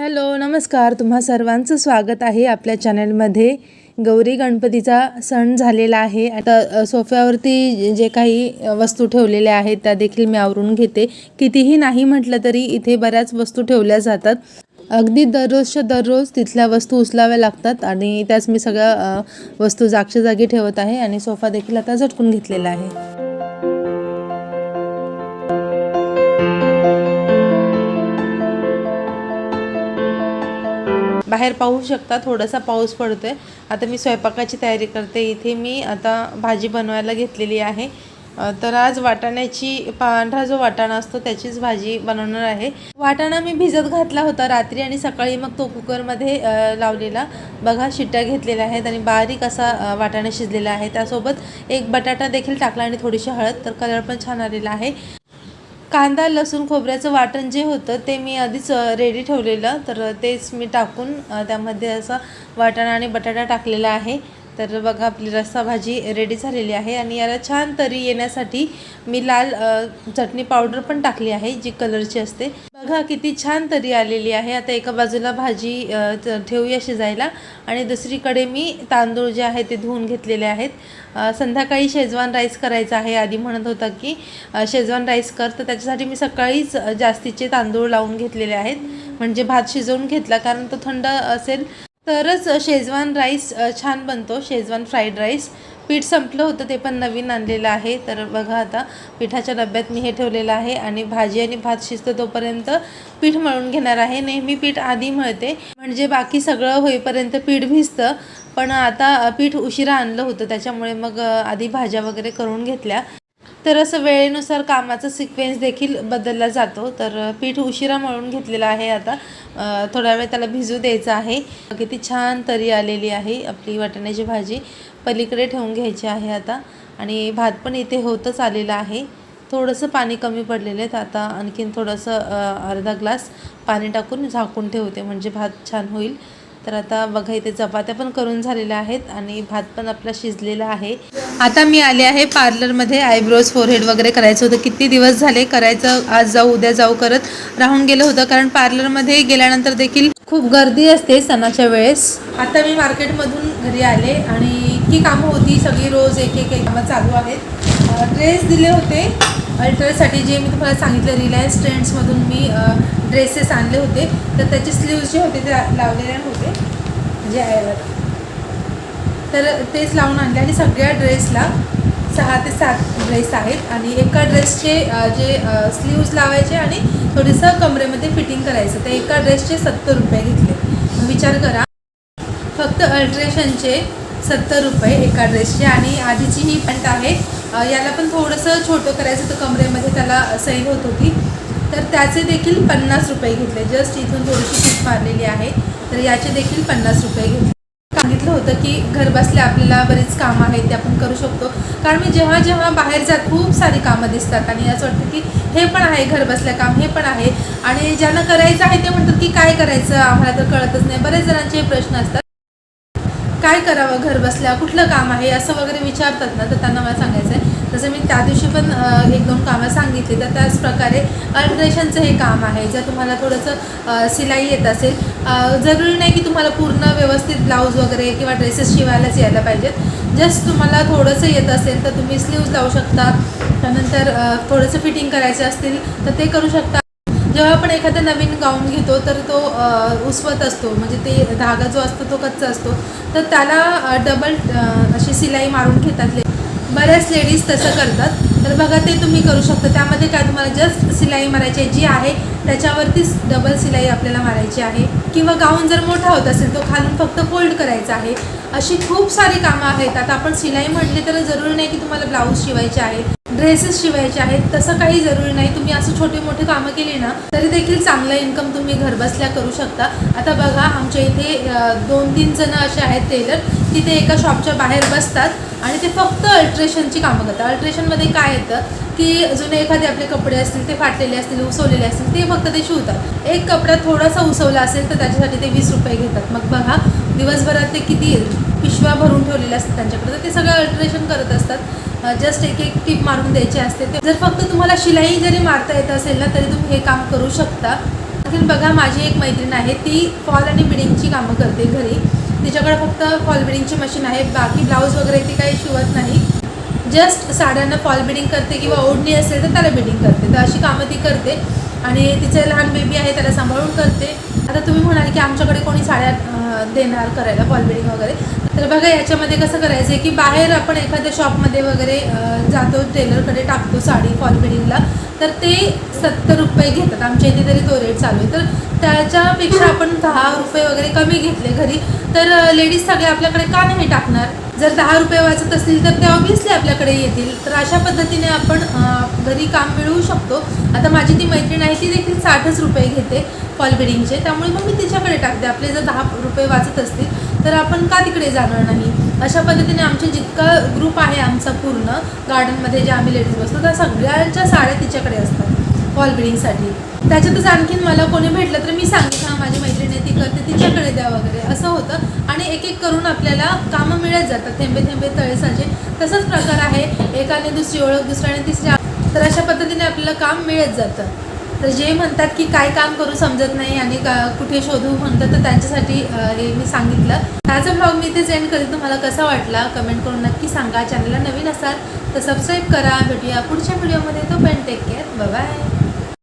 Hello नमस्कार. तुम्हा सर्वांचं स्वागत आहे आपल्या चॅनलमध्ये. गौरी गणपतीचा सण झालेला आहे. आता सोफ्यावरती जे काही वस्तू ठेवलेल्या आहेत त्या देखील मी आवरून घेते. कितीही नाही म्हटलं तरी इथे बऱ्याच वस्तू ठेवल्या जातात. अगदी दररोजच्या दररोज तिथल्या वस्तू उचलाव्या लागतात आणि त्याच मी सगळ्या वस्तू जागच्या जागी ठेवत आहे आणि सोफा देखील आता झटकून घेतलेला आहे. बाहेर पाहू शकता थोडासा पाऊस पडतोय. आता मी स्वयंपाकाची तयारी करते. इथे मी आता भाजी बनवायला घेतलेली आहे. तर आज वाटाण्याची पांढरा जो वाटाणा असतो त्याचीच भाजी बनवणार आहे. वाटाणा मी भिजत घातला होता रात्री आणि सकाळी मग तो कुकरमध्ये लावलेला. बघा शिट्ट्या घेतलेल्या आहेत आणि बारीक असा वाटाणा शिजलेला आहे. त्यासोबत एक बटाटा देखील टाकला आणि थोडीशी हळद तर कलर पण छान आलेला आहे. कांदा लसूण खोबऱ्याचं वाटण जे होतं ते मी आधीच रेडी ठेवलेलं. तर तेच मी टाकून त्यामध्ये असं वाटाणा आणि बटाटा टाकलेला आहे. तर बघा आपली रस्सा भाजी रेडी झालेली आहे आणि याला छान तरी येण्यासाठी मी लाल चटणी पावडर पण टाकली आहे जी कलरची असते. बघा किती छान तरी आलेली आहे. आता एका बाजूला भाजी ठेवूया शिजायला. आणि दुसरीकडे मी तांदूळ जे आहे ते धुवून घेतलेले आहेत. संध्याकाळी शेजवान राईस करायचा आहे. आधी म्हणत होता की शेजवान राईस कर. तर त्याच्यासाठी मी सकाळीच जास्तीचे तांदूळ लावून घेतलेले आहेत. म्हणजे भात शिजवून घेतला कारण तो थंड असेल. तरच शेजवान राईस छान बनतो. Schezwan fried rice. पीठ संपलं होतं ते पण नवीन आणलेलं आहे. तर बघा आता पिठाच्या डब्यात मी हे ठेवलेलं आहे आणि भाजी आणि भात शिजतो तोपर्यंत पीठ मळून घेणार आहे. नेहमी पीठ आधी मळते म्हणजे बाकी सगळं होईपर्यंत पीठ भिजतं. पण आता पीठ उशिरा आणलं होतं त्याच्यामुळे मग आधी भाज्या वगैरे करून घेतल्या. तर असं वेळेनुसार कामाचा सिक्वेन्स देखील बदलला जातो. तर पीठ उशिरा मळून घेतलेलं आहे आता. थोडा वेळ त्याला भिजू द्यायचं आहे. किती छान तरी आलेली आहे आपली वाटाण्याची भाजी. पलीकडे ठेवून घ्यायची आहे आता. आणि भात पण इथे होतच आलेला आहे. थोडंसं पाणी कमी पडलेलं आहे. तर आता आणखीन थोडंसं अर्धा ग्लास पाणी टाकून झाकून ठेवते. म्हणजे भात छान होईल. तर आता बघा इथे चपात्या पण करून झालेल्या आहेत. आणि भात पण आपला शिजलेला आहे. आता मी आले आहे पार्लरमध्ये आयब्रोज फोरहेड वगैरे करायचं होतं. किती दिवस झाले करायचं आज जाऊ उद्या जाऊ करत राहून गेलं होतं. कारण पार्लरमध्ये गेल्यानंतर देखील खूप गर्दी असते सणाच्या वेळेस. आता मी मार्केटमधून घरी आले आणि इतकी कामं होती. सगळी रोज एक एक कामं चालू आहेत. ड्रेस दिले होते. अल्ट्रासाठी जे मी तुम्हाला सांगितलं रिलायन्स ट्रेंड्समधून मी ड्रेसेस आणले होते. तर त्याचे स्लीव्ज जे होते ते लावलेले होते. जे आहे तर तेच लावून आणले आणि सगळ्या ड्रेसला सहा ते सात ड्रेस आहेत आणि एका ड्रेसचे जे स्लीव्ज लावायचे आणि थोडंसं कमरेमध्ये फिटिंग करायचं. तर एका ड्रेसचे सत्तर रुपये घेतले. विचार करा फक्त अल्ट्रेशनचे सत्तर रुपये एका ड्रेसचे आणि आधीची ही पॅन्ट आहे. याला पण थोडंसं छोटं करायचं होतं कमरेमध्ये त्याला सैल होत होती. तर त्याचे देखील पन्नास रुपये घेतले. जस्ट इथून थोडीशी फीट मारलेली आहे. तर याचे देखील पन्नास रुपये घेतले. सांगितलं होतं की घर बसल्या आपल्याला बरीच कामं आहेत ते आपण करू शकतो. कारण मी जेव्हा जेव्हा बाहेर जात खूप सारी कामं दिसतात आणि असं वाटतं की हे पण आहे घर बसल्या काम हे पण आहे. आणि ज्यांना करायचं आहे ते म्हणतात की काय करायचं? आम्हाला तर कळतच नाही. बरेच जणांचे प्रश्न असतात. काय करावं घर बसल्या कुठलं काम आहे असं वगैरे विचारतात ना तर त्यांना मला सांगायचं आहे तसं मी त्या दिवशी पण एक दोन कामं सांगितली. तर त्याच प्रकारे अल्ट्रेशनचं हे काम आहे जर तुम्हाला थोडंसं सिलाई येत असेल जरुरी नाही की तुम्हाला पूर्ण व्यवस्थित ब्लाऊज वगैरे किंवा ड्रेसेस शिवायलाच यायला पाहिजेत. जस्ट तुम्हाला थोडंसं येत असेल तर तुम्ही स्लीव्ज लावू शकता. त्यानंतर थोडंसं फिटिंग करायचे असतील तर ते करू शकता. जेव्हा आपण एखादा नवीन गाऊन घेतो तर तो उसवत असतो. म्हणजे ते धागा जो असतो तो कच्चा असतो. तर त्याला डबल अशी सिलाई मारून घेतात ले- बऱ्याच लेडीज तसं करतात. तर बघा ते तुम्ही करू शकता. त्यामध्ये काय तुम्हाला जस्ट सिलाई मारायची आहे जी आहे त्याच्यावरतीच डबल सिलाई आपल्याला मारायची आहे. किंवा गाऊन जर मोठा होत असेल तो खालून फक्त फोल्ड करायचा आहे. अशी खूप सारी कामं आहेत. आता आपण सिलाई म्हटली तर जरुरी नाही की तुम्हाला ब्लाऊज शिवायचे आहेत ड्रेसेस शिवायचे आहेत तसं काही जरुरी नाही. तुम्ही असं छोटे मोठी कामं केली ना तरी देखील चांगलं इन्कम तुम्ही घरबसल्या करू शकता. आता बघा आमच्या इथे दोन तीन जण असे आहेत टेलर की ते एका शॉपच्या बाहेर बसतात आणि ते फक्त अल्ट्रेशनची कामं करतात. अल्ट्रेशनमध्ये काय येतं की जुने एखादे आपले कपडे असतील ते फाटलेले असतील उसवलेले असतील ते फक्त ते शिवतात. एक कपडा थोडासा उसवला असेल तर त्याच्यासाठी ते वीस रुपये घेतात. मग बघा दिवसभरात ते किती पिशव्या भरून ठेवलेल्या असतात त्यांच्याकडे तर ते सगळं अल्ट्रेशन करत असतात. जस्ट एक एक टीप मारून द्यायची असते. ते जर फक्त तुम्हाला शिलाई जरी मारता येत असेल ना तरी तुम्ही हे काम करू शकता. आणखीन बघा माझी एक मैत्रीण आहे ती फॉल आणि बिडिंगची कामं करते घरी. तिच्याकडे फक्त फॉल बिडिंगची मशीन आहे बाकी ब्लाऊज वगैरे ती काही शिवत नाही. जस्ट साड्यांना फॉल बिडिंग करते किंवा ओढणी असेल तर त्याला बिडिंग करते. तर अशी कामं ती करते. आणि तिचं लहान बेबी आहे त्याला सांभाळून करते. आता तुम्ही म्हणाल की आमच्याकडे कोणी साड्या देणार करायला फॉल बिडिंग वगैरे. तर बघा याच्यामध्ये कसं करायचं आहे की बाहेर आपण एखाद्या शॉपमध्ये वगैरे जातो टेलरकडे टाकतो साडी फॉल फिडिंगला तर ते सत्तर रुपये घेतात. आमच्या इथे तरी तो रेट चालू आहे. तर त्याच्यापेक्षा आपण दहा रुपये वगैरे कमी घेतले घरी. तर लेडीज सगळे आपल्याकडे का नाही टाकणार? जर दहा रुपये वाचत असतील तर ते ऑब्विसली आपल्याकडे येतील. तर अशा पद्धतीने आपण घरी काम मिळवू शकतो. आता माझी ती मैत्रीण आहे ती देखील साठच रुपये घेते फॉल बिडिंगचे त्यामुळे मग मी तिच्याकडे टाकते. आपले जर दहा रुपये वाचत असतील तर आपण का तिकडे जाणार नाही? अशा पद्धतीने आमचे जितका ग्रुप आहे आमचा पूर्ण गार्डनमध्ये जे आम्ही लेडीज बसतो त्या सगळ्यांच्या साड्या तिच्याकडे असतात हॉल बिल्डिंगसाठी त्याच्यातच आणखीन मला कोणी भेटलं तर मी सांगितलं हा माझी मैत्रिणी ती करते तिच्याकडे द्या वगैरे. असं होतं. आणि एक एक करून आपल्याला कामं मिळत जातात थेंबे थेंबे तळे साचे तसाच प्रकार आहे. एकाने दुसरी ओळख दुसऱ्याने तिसरी. तर अशा पद्धतीने आपल्याला काम मिळत जातं. तर जे म्हणतात की काय काम करू समजत नाही आणि कुठे शोधू म्हणतात तर त्यांच्यासाठी हे मी सांगितलं. त्याचा ब्लॉग मी इथेच एंड करेन. तुम्हाला कसा वाटला? कमेंट करून नक्की सांगा. चॅनलला नवीन असाल तर सबस्क्राईब करा. भेटूया पुढच्या व्हिडिओमध्ये तो पण टेक केअर बाय